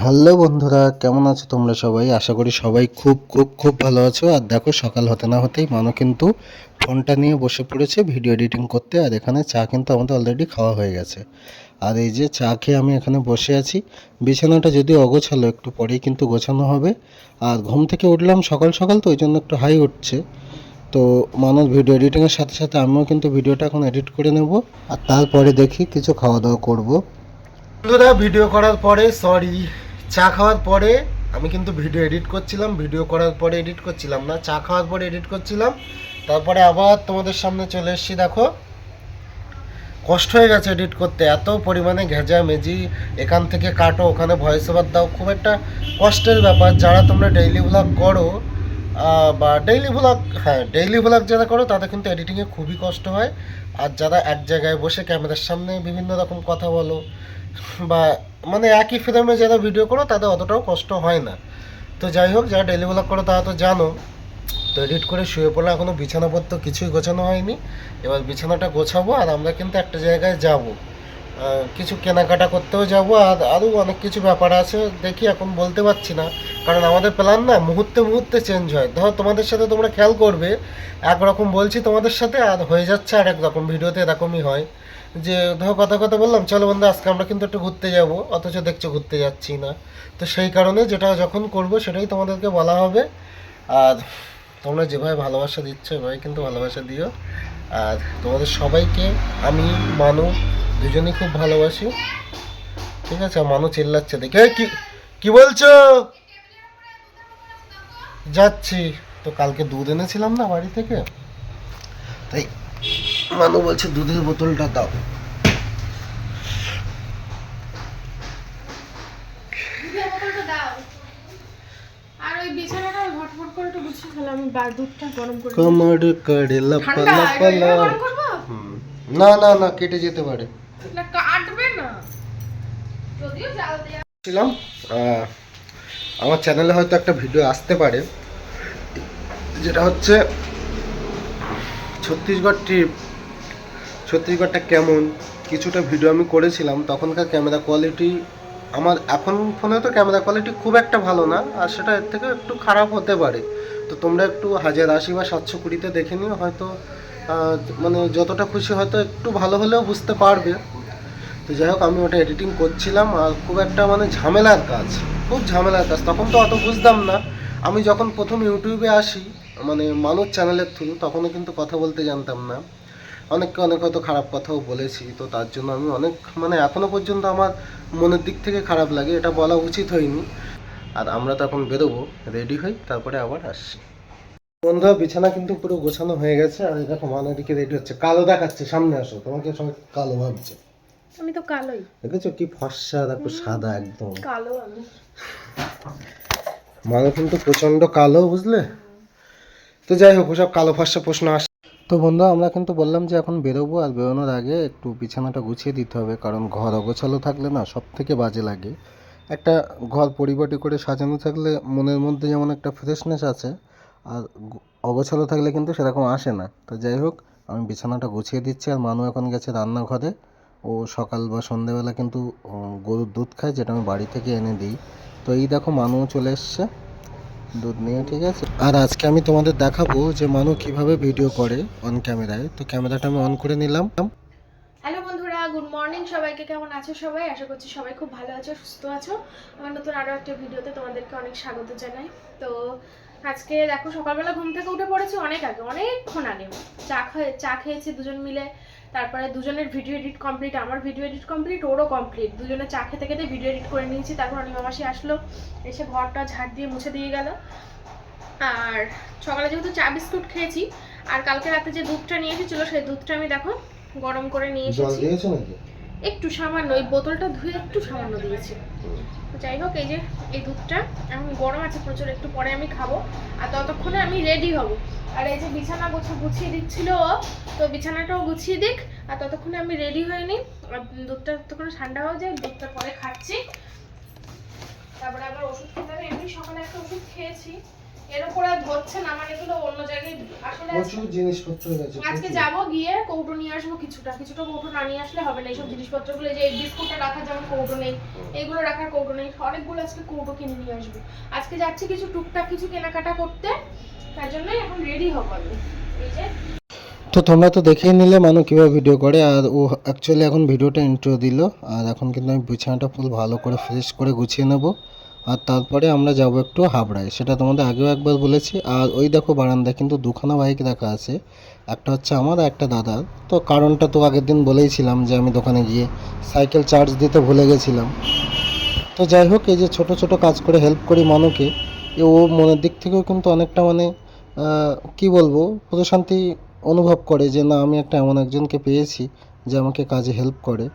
Hello বন্ধুরা, কেমন আছো তোমরা সবাই? আশা করি সবাই খুব খুব খুব ভালো আছো। আর দেখো, সকাল হতে না হতেই মানো কিন্তু ফোনটা নিয়ে বসে পড়েছে ভিডিও এডিটিং করতে। আর এখানে চা কিন্তু আমাদের অলরেডি খাওয়া হয়ে গেছে। আর এই যে চা খেয়ে আমি এখানে বসে আছি। বিছানাটা যদি অগোছালো, একটু পরেই কিন্তু গোছানো হবে। আর ঘুম থেকে উঠলাম সকাল সকাল, তো ওই জন্য একটু হাই উঠছে। তো মানুষ ভিডিও এডিটিংয়ের সাথে সাথে আমিও কিন্তু ভিডিওটা এখন এডিট করে নেব। আর তারপরে দেখি কিছু খাওয়া দাওয়া করব। বন্ধুরা ভিডিও করার পরে সরি চা খাওয়ার পরে আমি কিন্তু ভিডিও এডিট করছিলাম ভিডিও করার পরে এডিট করছিলাম না, চা খাওয়ার পরে এডিট করছিলাম। তারপরে আবার তোমাদের সামনে চলে এসেছি, দেখো। কষ্ট হয়ে গেছে এডিট করতে, এত পরিমাণে ঘেঁজা মেজি এখান থেকে কাটো, ওখানে ভয়েস ওভার দাও, খুব একটা কষ্টের ব্যাপার। যারা তোমরা ডেইলি ভ্লগ করো বা ডেইলি ভ্লগ হ্যাঁ ডেইলি ভ্লগ যারা করো, তাদের কিন্তু এডিটিংয়ে খুবই কষ্ট হয়। আর যারা এক জায়গায় বসে ক্যামেরার সামনে বিভিন্ন রকম কথা বলো বা মানে একই ফ্রেমে যারা ভিডিও করো, তাদের অতটাও কষ্ট হয় না। তো যাই হোক, যারা ডেলি ব্লগ করো, তারা তো জানো, তো এডিট করে শুয়ে পড়লে এখনও বিছানাপত্র কিছুই গোছানো হয়নি। এবার বিছানাটা গোছাবো আর আমরা কিন্তু একটা জায়গায় যাব। কিছু কেনাকাটা করতেও যাব আর আরও অনেক কিছু ব্যাপার আছে, দেখি এখন বলতে পারছি না। কারণ আমাদের প্ল্যান না, মুহূর্তে মুহূর্তে চেঞ্জ হয়। ধরো তোমাদের সাথে তোমরা খেয়াল করবে, একরকম বলছি তোমাদের সাথে আর হয়ে যাচ্ছে আর একরকম ভিডিওতে এরকমই হয়। যে ধরো কথা কথা বললাম চলো বন্ধু আজকে আমরা কিন্তু একটু ঘুরতে যাব অথচ দেখছ ঘুরতে যাচ্ছি না। তো সেই কারণে যেটা যখন করব সেটাই তোমাদেরকে বলা হবে। আর তোমরা যেভাবে ভালোবাসা দিচ্ছ এভাবে কিন্তু ভালোবাসা দিও। আর তোমাদের সবাইকে আমি মানু দুজনেই খুব ভালোবাসি। ঠিক আছে? মানু চিল্লাচ্ছে দেখে। "এই, কি কি বলছো? যাচ্ছি। তো কালকে দুধ এনেছিলাম না বাড়ি থেকে? তাই মানু বলছে দুধের বোতলটা দাও। ঝটফট করে লাপা লাপা। না না না কেটে যেতে পারে। কাটবে না। ছিলাম আমার চ্যানেলে হয়তো একটা ভিডিও আসতে পারে যেটা হচ্ছে ছত্তিশগড় ট্রিপ। ছত্তিশগড়টা কেমন? কিছুটা ভিডিও আমি করেছিলাম, তখনকার ক্যামেরা কোয়ালিটি আমার এখন ফোনে তো ক্যামেরা কোয়ালিটি খুব একটা ভালো না, আর সেটা এর থেকে একটু খারাপ হতে পারে। তো তোমরা একটু হাজার আশি বা সাতশো কুড়িতে দেখে নিও, হয়তো মানে যতটা খুশি হয়তো একটু ভালো হলেও বুঝতে পারবে। তো যাই হোক, আমি ওটা এডিটিং করছিলাম, আর খুব একটা মানে ঝামেলার কাজ, খুব ঝামেলার কাজ। তখন তো অত বুঝতাম না। আমি যখন প্রথম ইউটিউবে আসি মানে মানুষ চ্যানেলের থ্রু তখনও কিন্তু কথা বলতে জানতাম না। অনেককে অনেক হয়তো খারাপ কথাও বলেছি তো তার জন্য আমি অনেক মানে এখনও পর্যন্ত আমার মনের দিক থেকে খারাপ লাগে এটা বলা উচিত হয়নি। আর আমরা তো এখন বেরোবো রেডি হই তারপরে আবার আসছি। বন্ধুরা বিছানা কিন্তু পুরো গোছানো হয়ে গেছে আর দেখো মান এদিকে রেডি হচ্ছে। কালো দেখাচ্ছে সামনে আসো তোমাকে সবাই কালো ভাবছে। আমি তো কালোই। দেখেছ কি ফর্সা দেখো সাদা একদম। কালো আমি। মানে কিন্তু প্রচণ্ড কালো বুঝলে? তো যাই হোক ওসব কালো ফর্সা প্রশ্ন আস তো বন্ধু, আমরা কিন্তু বললাম যে এখন বেরোবো আর বেরোনোর আগে একটু বিছানাটা গুছিয়ে দিতে হবে, কারণ ঘর অগোছালো থাকলে না সব থেকে বাজে লাগে। একটা ঘর পরিপাটি করে সাজানো থাকলে মনের মধ্যে যেমন একটা ফ্রেশনেস আছে, আর অগোছালো থাকলে কিন্তু সেরকম আসে না। তো যাই হোক, আমি বিছানাটা গুছিয়ে দিচ্ছি আর মানু এখন গেছে রান্নাঘরে। ও সকাল বা সন্ধেবেলা কিন্তু গরুর দুধ খায়, যেটা আমি বাড়ি থেকে এনে দিই। তো এই দেখো মানু চলে এসছে। দুধ নিয়ে, ঠিক আছে? আর আজকে আমি তোমাদের দেখাবো যে মানু কীভাবে ভিডিও করে অন ক্যামেরায় তো ক্যামেরাটা আমি অন করে নিলাম। হ্যালো বন্ধুরা গুড মর্নিং সবাইকে। কেমন আছো সবাই? আশা করছি সবাই খুব ভালো আছো, সুস্থ আছো। আমার নতুন আরও একটা ভিডিওতে তোমাদেরকে অনেক স্বাগত জানাই। তো আজকে দেখো সকালবেলা ঘুম থেকে উঠে পড়েছি অনেক আগে, অনেকক্ষণ আগে। চা খেয়ে চা খেয়েছি দুজন মিলে। তারপরে দুজনের ভিডিও এডিট কমপ্লিট আমার ভিডিও এডিট কমপ্লিট ওরও কমপ্লিট দুজনে চা খেতে খেতে ভিডিও এডিট করে নিয়েছি তারপর অনিমা মাসি আসলো এসে ঘরটা ঝাড় দিয়ে মুছে দিয়ে গেল। আর সকালে যেহেতু চা বিস্কুট খেয়েছি আর কালকে রাতে যে দুধটা নিয়ে এসেছিল সেই দুধটা আমি দেখো গরম করে নিয়ে এসেছি। একটু সামান্য ওই বোতলটা ধুয়ে একটু সামান্য দিয়েছি। যাই হোক, এই যে এই দুধটা, এখন গরম আছে প্রচুর, একটু পরে আমি খাব। আর ততক্ষণে আমি রেডি হব। আর এই যে বিছানা গোছা গুছিয়ে দিচ্ছিল তো বিছানাটাও গুছিয়ে দিক। আর ততক্ষণে আমি রেডি হয়ে নিই। আর দুধটা ততক্ষণে ঠান্ডা হয়ে যায় দুধটা পরে খাচ্ছি। তারপরে আবার ওষুধ খেতে এমনি সকালে একটা ওষুধ খেয়েছি। এর উপরে ধরছে না মানে এগুলো অন্য জায়গায় আসলে প্রচুর জিনিসপত্র গেছে আজকে যাব গিয়ে কৌটো নিয়ে আসব কিছুটা কিছুটা কৌটো না নিয়ে আসলে হবে না এইসব জিনিসপত্রগুলো যে বিস্কুটটা রাখার যেমন কৌটো নেই এইগুলো রাখার কৌটো নেই অনেকগুলো আজকে কৌটো কিনে নিয়ে আসব। আজকে যাচ্ছি কিছু টুকটাক কিছু কেনাকাটা করতে তার জন্যই এখন রেডি হব আমি। এই যে। তো তোমরা তো দেখেই নিলে মানু কীভাবে ভিডিও করে আর ও অ্যাকচুয়ালি এখন ভিডিওটা ইন্ট্রো দিল আর এখন কিন্তু আমি বিছানাটা ফুল ভালো করে ফ্রেশ করে গুছিয়ে নেব। আর তারপরে আমরা যাব একটু হাবড়ায়। সেটা তোমাদের আগেও একবার বলেছি। আর ওই দেখো বারান্দায় কিন্তু দুখানা বাইক রাখা আছে। একটা হচ্ছে আমার একটা দাদার। তো কারণটা তো আগের দিন বলেইছিলাম যে আমি দোকানে গিয়ে সাইকেল চার্জ দিতে ভুলে গেছিলাম। তো যাই হোক, এই যে ছোট ছোট কাজ করে হেল্প করি মানুকে ও মনের দিক থেকেও কিন্তু অনেকটা মানে কি বলব, প্রশান্তি অনুভব করে যে না, আমি একটা এমন একজনকে পেয়েছি যে আমাকে কাজে হেল্প করে।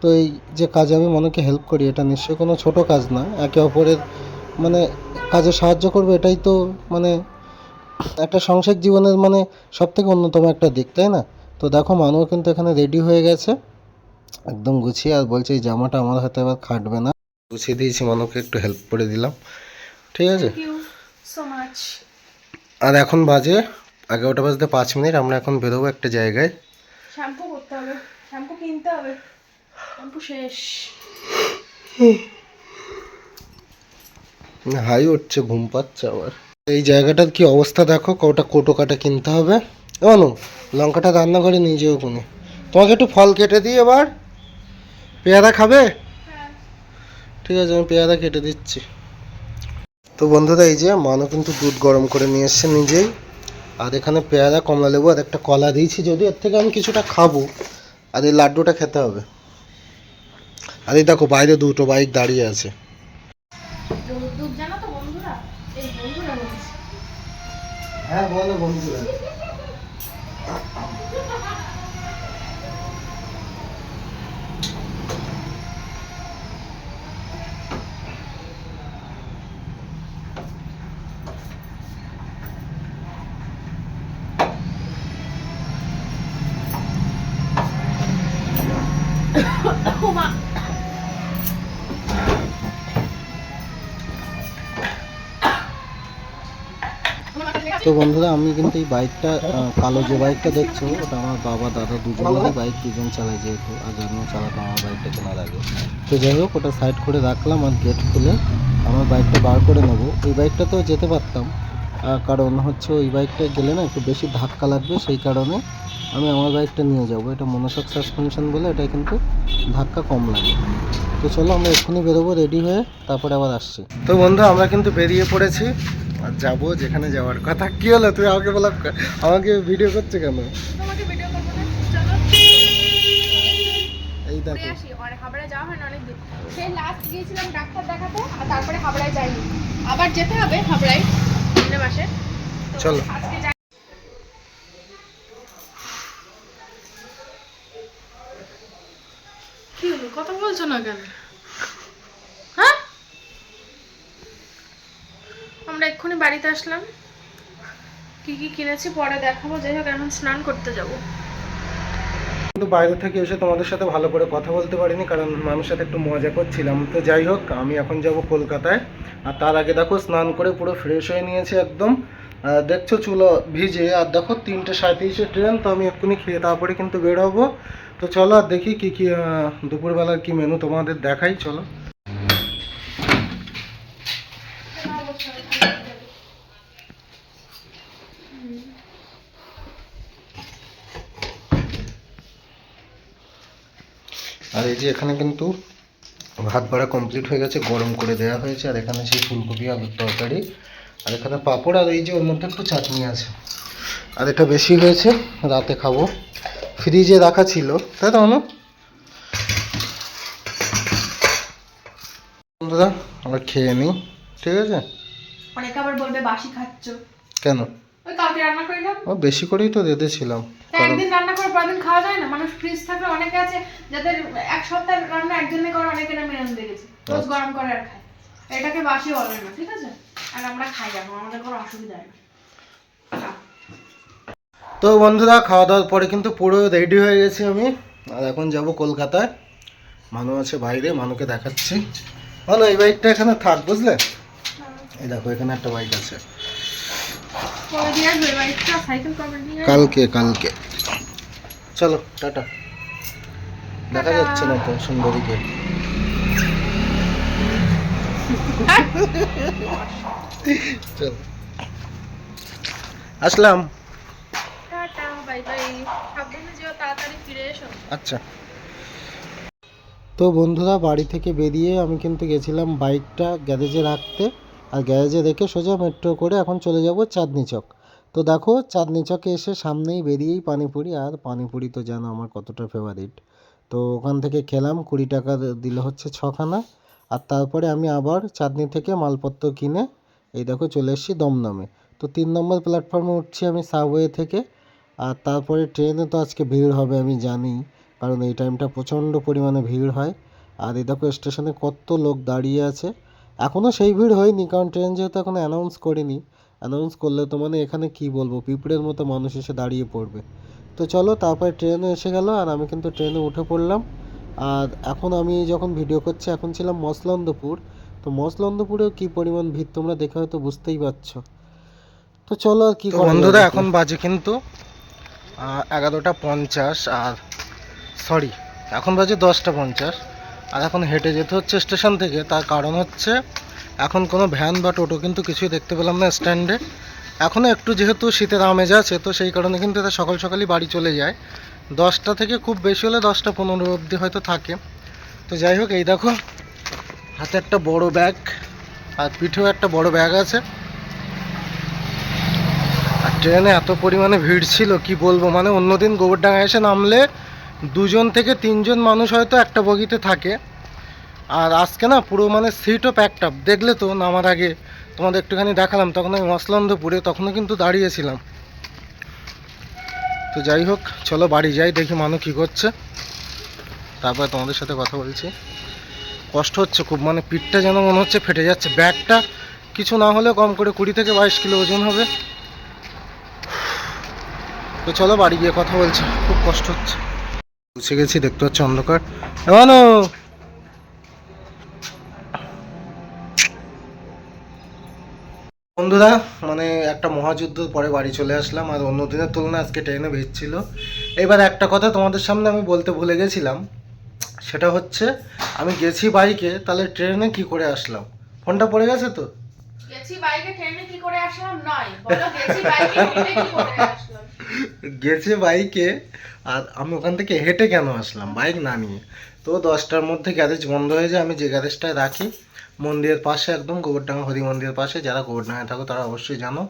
তো এই যে কাজে আমি মনেকে হেল্প করি এটা নিশ্চয়ই কোনো ছোট কাজ না। একে অপরের মানে কাজে সাহায্য করবে এটাই তো মানে একটা সংসারিক জীবনের মানে সব থেকে অন্যতম একটা দিক তাই না? তো দেখো মানুষ কিন্তু এখানে রেডি হয়ে গেছে। একদম গুছিয়ে আর বলছে এই জামাটা আমার হাতে এবার খাটবে না। গুছিয়ে দিয়েছি মানুষকে একটু হেল্প করে দিলাম। ঠিক আছে? আর এখন বাজে এগারোটা বাজতে পাঁচ মিনিট আমরা এখন বেরোবো একটা জায়গায়। শ্যাম্পু করতে হবে। শ্যাম্পু কিনতে হবে। হাই উঠছে, ঘুম পাচ্ছে আবার। এই জায়গাটার কি অবস্থা দেখো, কটা কোটো কাটা কিনতে হবে। অনু, লঙ্কাটা রান্না করে নিয়ে যেও কোনে। তোমাকে একটু ফল কেটে দিই এবার। পেয়ারা খাবে? ঠিক আছে, আমি পেয়ারা কেটে দিচ্ছি। তো বন্ধুরা, এই যে মানও কিন্তু দুধ গরম করে নিয়ে এসছে নিজেই। আর এখানে পেয়ারা, কমলা লেবু আর একটা কলা দিয়েছি যদি এর থেকে আমি কিছুটা খাব। আর এই লাড্ডুটা খেতে হবে। আর এই দেখো বাইরে দুটো বাইক দাঁড়িয়ে আছে। দুধ দুধ জানো তো বন্ধুরা? এই বন্ধুরা বলছি। হ্যাঁ বলো বন্ধুরা। তো বন্ধুরা আমি কিন্তু এই বাইকটা কালো যে বাইকটা দেখছ ওটা আমার বাবা দাদা দুজনেরই বাইক দুজন চালায় যেহেতু আগে আমিও চালাতাম আমার বাইকটা কেনার আগে। তো যাই হোক ওটা সাইড করে রাখলাম আর গেট খুলে আমার বাইকটা বার করে নেব। ওই তো যেতে পারতাম কারণ হচ্ছে ওই বাইকটা গেলে না একটু বেশি ধাক্কা লাগবে সেই কারণে আমি আমার বাইকটা নিয়ে যাব। এটা মনোসক সাসপেনশন বলে এটা কিন্তু ধাক্কা কম লাগে। তো চলো আমরা এক্ষুনি বেরোবো রেডি হয়ে তারপরে আবার আসছি। তো বন্ধু আমরা কিন্তু বেরিয়ে পড়েছি। আর যাব যেখানে যাওয়ার কথা। কি হলো? তুই আমাকে বলা আমাকে ভিডিও করছে কেন? তোমাকে ভিডিও করব না। চলো। এই ঘুরে দেখো আসি। আর হাবড়ায় যাওয়া হয় না অনেকদিন সেই লাস্ট গিয়েছিলাম ডাক্তার দেখাতে আর তারপরে হাবড়ায় যাইনি। আবার যেতে হবে হাবড়ায় মাসে। চলো। আজকে কথা বলছো না কেন? আমরা এক্ষুনি বাড়িতে আসলাম। কি কি কিনেছি পরে দেখাবো। যাই হোক, এখন স্নান করতে যাব। কিন্তু বাইরে থেকে এসে তোমাদের সাথে ভালো করে কথা বলতে পারিনি, কারণ মানুষের সাথে একটু মজা করছিলাম। তো যাই হোক, আমি এখন যাব কলকাতায়। আর তার আগে দেখো, স্নান করে পুরো ফ্রেশ হয়ে নিয়েছি একদম। দেখছ চুলো ভিজে, আর দেখো তিনটে সাঁত্রিশে ট্রেন, তো আমি এক্ষুনি খেয়ে তারপরে কিন্তু বের হব। তো চলো আর দেখি কী কী দুপুরবেলার কী মেনু তোমাদের দেখাই, চলো। যে এখানে কিন্তু ভাত ভাড়া কমপ্লিট হয়ে গেছে গরম করে দেওয়া হয়েছে আর এখানে সেই ফুলকপি আলুর তরকারি আর এখানে পাঁপড় আর এই যে ওর মধ্যে একটু চাটনি আছে। আর এটা বেশি হয়েছে রাতে খাব। ফ্রিজে রাখা ছিল তাই তো অনু? বন্ধুরা আমরা খেয়ে নিই ঠিক আছে? অনেকে আবার বলবে বাসি খাচ্ছ। কেন? কালকে রান্না করিলাম ও বেশি করেই তো রেঁধেছিলাম তা একদিন রান্না করে খাওয়া যায় না? মানুষ ফ্রিজ থাকলে অনেকে আছে যাদের এক সপ্তাহ রান্না একজনে করে অনেকে রান্না দেখেছি রোজ গরম করে আর খায়। এটাকে বাসি বলে না ঠিক আছে? আর আমরা খাই এখন আমাদের কোনো অসুবিধা হয় না। তো বন্ধুরা খাওয়া দাওয়ার পরে কিন্তু পুরো রেডি হয়ে গেছি আমি। আর এখন যাব কলকাতায়। মানু আছে বাইরে মানুকে দেখাচ্ছি। মানু এই বাইকটা এখানে থাক বুঝলে? এই দেখো এখানে একটা বাইক আছে কবে দিয়ে আসবে বাইকটা সাইকেল কবে দিয়ে আসবে? কালকে কালকে। চলো টাটা। দেখা যাচ্ছে না তো সুন্দরীকে। চলো। আসলাম। আচ্ছা। তো বন্ধুরা বাড়ি থেকে বেরিয়ে আমি কিন্তু গেছিলাম বাইকটা গ্যারেজে রাখতে। আর গ্যারেজে রেখে সোজা মেট্রো করে এখন চলে যাব চাঁদনি চক তো দেখো চাঁদনি চকে এসে সামনেই বেরিয়েই পানিপুরি, আর পানিপুরি তো জানো আমার কতটা ফেভারিট তো ওখান থেকে খেলাম, কুড়ি টাকা দিলে হচ্ছে ছখানা। আর তারপরে আমি আবার চাঁদনি থেকে মালপত্র কিনে এই দেখো চলে এসেছি দমদমে। তো তিন নম্বর প্ল্যাটফর্মে উঠছি আমি সাবওয়ে থেকে। আর তারপরে ট্রেনে তো আজকে ভিড় হবে আমি জানি, কারণ এই টাইমটা প্রচণ্ড পরিমাণে ভিড় হয়। আর এই দেখো স্টেশনে কত লোক দাঁড়িয়ে আছে। এখনও সেই ভিড় হয়নি কারণ ট্রেন যেহেতু এখন অ্যানাউন্স করিনি। অ্যানাউন্স করলে তো মানে এখানে কি বলব পিঁপড়ের মতো মানুষ এসে দাঁড়িয়ে পড়বে। তো চলো তারপরে ট্রেনও এসে গেল আর আমি কিন্তু ট্রেনে উঠে পড়লাম। আর এখন আমি যখন ভিডিও করছি এখন ছিলাম মসলন্দপুর। তো মসলন্দপুরেও কি পরিমাণ ভিড় তোমরা দেখে হয়তো বুঝতেই পারছ। তো চলো আর কি বন্ধুরা এখন বাজে কিন্তু এগারোটা পঞ্চাশ আর সরি এখন বাজে দশটা পঞ্চাশ। আর এখন হেঁটে যেতে হচ্ছে স্টেশন থেকে। তার কারণ হচ্ছে, এখন কোনো ভ্যান বা টোটো কিন্তু কিছুই দেখতে পেলাম না স্ট্যান্ডে। এখনও একটু যেহেতু শীতের আমেজ আছে, তো সেই কারণে কিন্তু এটা সকাল সকালই বাড়ি চলে যায়। দশটা থেকে খুব বেশি হলে দশটা পনেরো অবধি হয়তো থাকে। তো যাই হোক, এই দেখো, হাতে একটা বড় ব্যাগ আর পিঠেও একটা বড় ব্যাগ আছে। আর ট্রেনে এত পরিমাণে ভিড় ছিল, কি বলব? মানে অন্যদিন গোবরডাঙ্গা এসে নামলে দুজন থেকে তিনজন মানুষ হয়তো একটা বগিতে থাকে। আর আজকে না পুরো মানে সিটও প্যাকড আপ দেখলে তো নামার আগে তোমাদের একটুখানি দেখালাম, তখন আমি মসলন্দপুরে তখনও কিন্তু দাঁড়িয়েছিলাম। তো যাই হোক, চলো বাড়ি যাই, দেখি মানু কী করছে। তারপরে তোমাদের সাথে কথা বলছি। কষ্ট হচ্ছে খুব মানে পিঠটা যেন মনে হচ্ছে ফেটে যাচ্ছে। ব্যাগটা কিছু না হলেও কম করে কুড়ি থেকে বাইশ কিলো ওজন হবে। তো চলো বাড়ি গিয়ে কথা বলছি, খুব কষ্ট হচ্ছে। পৌঁছে গেছি দেখতে পাচ্ছি অন্ধকার। এমানো বন্ধুরা মানে একটা মহাযুদ্ধ পরে বাড়ি চলে আসলাম। আর অন্য দিনের তুলনায় আজকে ট্রেনে ভিড় ছিল। এবার একটা কথা তোমাদের সামনে আমি বলতে ভুলে গেছিলাম। সেটা হচ্ছে আমি গেছি বাইকে তাহলে ট্রেনে কি করে আসলাম? ফোনটা পড়ে গেছে তো? গেছি বাইকে ট্রেনে কি করে আসলাম? নয়। বলো গেছি বাইকে ট্রেনে কি করে আসলাম? গেছে বাইকে আর আমি ওখান থেকে হেঁটে কেন আসলাম? বাইক না নিয়ে। তো দশটার মধ্যে গ্যারেজ বন্ধ হয়ে যায় আমি যে গ্যারেজটায় রাখি মন্দিরের পাশে একদম গোবরডাঙ্গা হরি মন্দিরের পাশে যারা গোবরডাঙ্গায় থাকো তারা অবশ্যই জানো।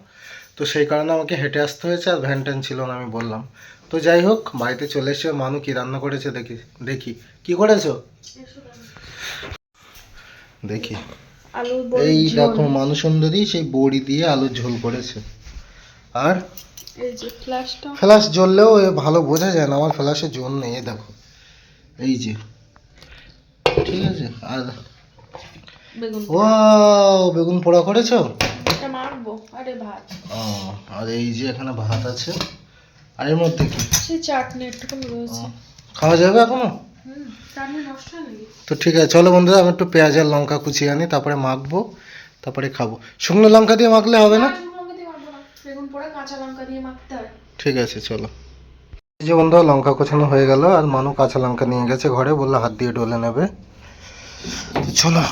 তো সেই কারণে আমাকে হেঁটে আসতে হয়েছে আর ভ্যান ট্যান ছিল না আমি বললাম। তো যাই হোক বাড়িতে চলে এসে মানু কি রান্না করেছে দেখি দেখি। কি করেছ? দেখি। এই দেখো মানুষ সুন্দরী সেই বড়ি দিয়ে আলুর ঝোল করেছে। আর এই যে ফ্ল্যাশটা। ফ্ল্যাশ জ্বললেও ভালো বোঝা যায় না আমার ফ্ল্যাশে জোর নেই দেখো। এই যে। ঠিক আছে আর ও বেগুন পোড়া করেছ? মারবো আরে ভাত। ও আর এই যে এখানে ভাত আছে। আর এর মধ্যে কি? সেই চাটনি একটুখানি রয়েছে। ও, খাওয়া যাবে এখনও? তো ঠিক আছে চলো বন্ধুরা আমি একটু পেঁয়াজ আর লঙ্কা কুচিয়ে আনি তারপরে মাখবো তারপরে খাব। শুকনো লঙ্কা দিয়ে মাখলে হবে না আর শুকনো লঙ্কা দিয়ে মারবো না বেগুন পোড়া কাঁচা লঙ্কা দিয়ে মাখতে হয়। ঠিক আছে চলো। যে বন্ধু লঙ্কা কোচানো হয়ে গেল আর মানু কাঁচা লঙ্কা নিয়ে গেছে ঘরে বলল হাত দিয়ে ডলে নেবে। তো চলো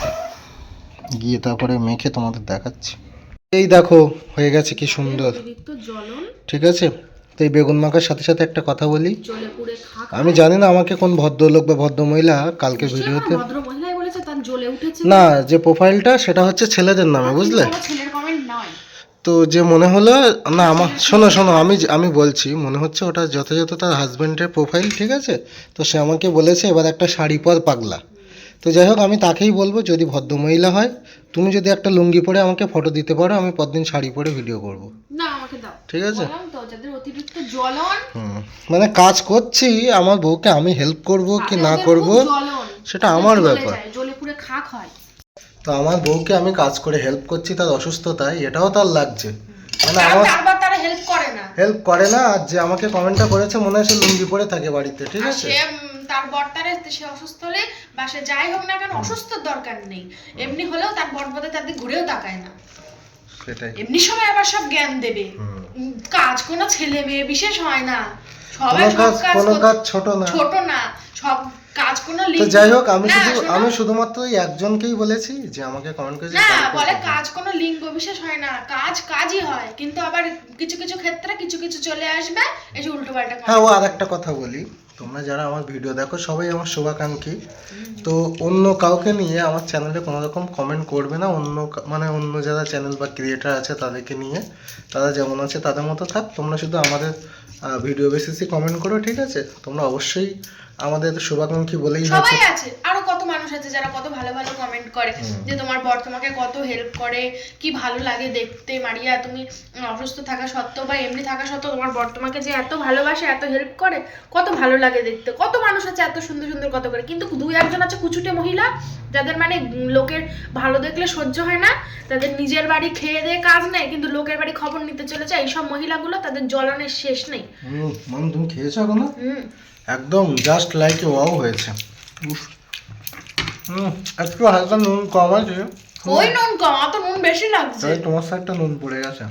গিয়ে তারপরে মেখে তোমাদের দেখাচ্ছি। এই দেখো হয়ে গেছে কি সুন্দর। ঠিক আছে? তো এই বেগুন মাখার সাথে সাথে একটা কথা বলি। আমি জানি না আমাকে কোন ভদ্রলোক বা ভদ্রমহিলা কালকে ভিডিওতে ভদ্র মহিলাই বলেছে তার জ্বলে উঠেছে। না যে প্রোফাইলটা সেটা হচ্ছে ছেলেদের নামে বুঝলে কোনো ছেলের কমেন্ট নয় তো যে মনে হলো না আমার শোনো শোনো আমি আমি বলছি মনে হচ্ছে ওটা যথাযথ তার হাজব্যান্ডের প্রোফাইল ঠিক আছে? তো সে আমাকে বলেছে এবার একটা শাড়ি পর পাগলা। তো যাই হোক আমি তাকেই বলব যদি ভদ্রমহিলা হয় তুমি যদি একটা লুঙ্গি পরে আমাকে ফটো দিতে পারো আমি পরদিন শাড়ি পরে ভিডিও করব। না আমাকে দাও। ঠিক আছে? মানে কাজ করছি আমার বউকে আমি হেল্প করব কি না করব সেটা আমার ব্যাপার। পুড়ে খাক হয়। তো আমার বউকে আমি কাজ করে হেল্প করছি তার অসুস্থতায় এটাও তার লাগছে। মানে আমার হেল্প করে না। হেল্প করে না আর যে আমাকে কমেন্টটা করেছে মনে হয় সে লুঙ্গি পরে থাকে বাড়িতে ঠিক আছে? তার বর্তারে সে অসুস্থ হলে বা সে যাই হোক না কেন অসুস্থ দরকার নেই। এমনি হলেও তার বর তাদের তার দিকে ঘুরেও তাকায় না। সেটাই। এমনি সময় আবার সব জ্ঞান দেবে। কাজ কোনো ছেলে মেয়ে বিশেষ হয় না। সবাই সব কাজ কাজ কোনো কাজ ছোট না। ছোট না। সব কাজ কোনো তো যাই হোক আমি শুধু আমি শুধুমাত্র ওই একজনকেই বলেছি যে আমাকে কমেন্ট করেছে না বলে কাজ কোনো লিঙ্গ বিশেষ হয় না। কাজ কাজই হয় কিন্তু আবার কিছু কিছু ক্ষেত্রে কিছু কিছু চলে আসবে এই যে উল্টো পাল্টা হ্যাঁ ও আর একটা কথা বলি। তোমরা যারা আমার ভিডিও দেখো, সবাই আমার শুভাকাঙ্ক্ষী। তো অন্য কাউকে নিয়ে আমার চ্যানেলে কোনো রকম কমেন্ট করবে না। অন্য মানে অন্য যারা চ্যানেল বা ক্রিয়েটার আছে তাদেরকে নিয়ে, তারা যেমন আছে তাদের মতো থাক। তোমরা শুধু আমাদের ভিডিও বেসিসই কমেন্ট করো, ঠিক আছে? তোমরা অবশ্যই আমাদের শুভাকাঙ্ক্ষী বলেই সবাই আছে। আরও কত মানুষ আছে যারা কত ভালো ভালো কমেন্ট করে যে তোমার বর তোমাকে কত হেল্প করে কি ভালো লাগে দেখতে মারিয়া তুমি অসুস্থ থাকা সত্ত্বেও বা এমনি থাকা সত্ত্বেও তোমার বর তোমাকে যে এত ভালোবাসে এত হেল্প করে কত ভালো লাগে দেখতে। কত মানুষ আছে এত সুন্দর সুন্দর কত করে। কিন্তু দুই একজন আছে কুচুটে মহিলা যাদের মানে লোকের ভালো দেখলে সহ্য হয় না তাদের নিজের বাড়ি খেয়ে দিয়ে কাজ নেই কিন্তু লোকের বাড়ি খবর নিতে চলেছে। এইসব মহিলাগুলো তাদের জ্বলনের শেষ নেই। মান তুমি খেয়েছো এখনও? হুম। একদম জাস্ট লাইক ওয়াও হয়েছে। একটু হালকা নুন কম আছে। ওই নুন কম অত নুন বেশি লাগছে। তাই তোমার সাইডটা নুন পড়ে গেছে।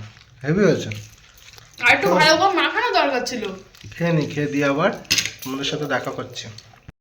হেভি হয়েছে। আর একটু ভালো করে মাখানো দরকার ছিল। খেয়ে নি খেয়ে দিয়ে আবার তোমাদের সাথে দেখা করছি।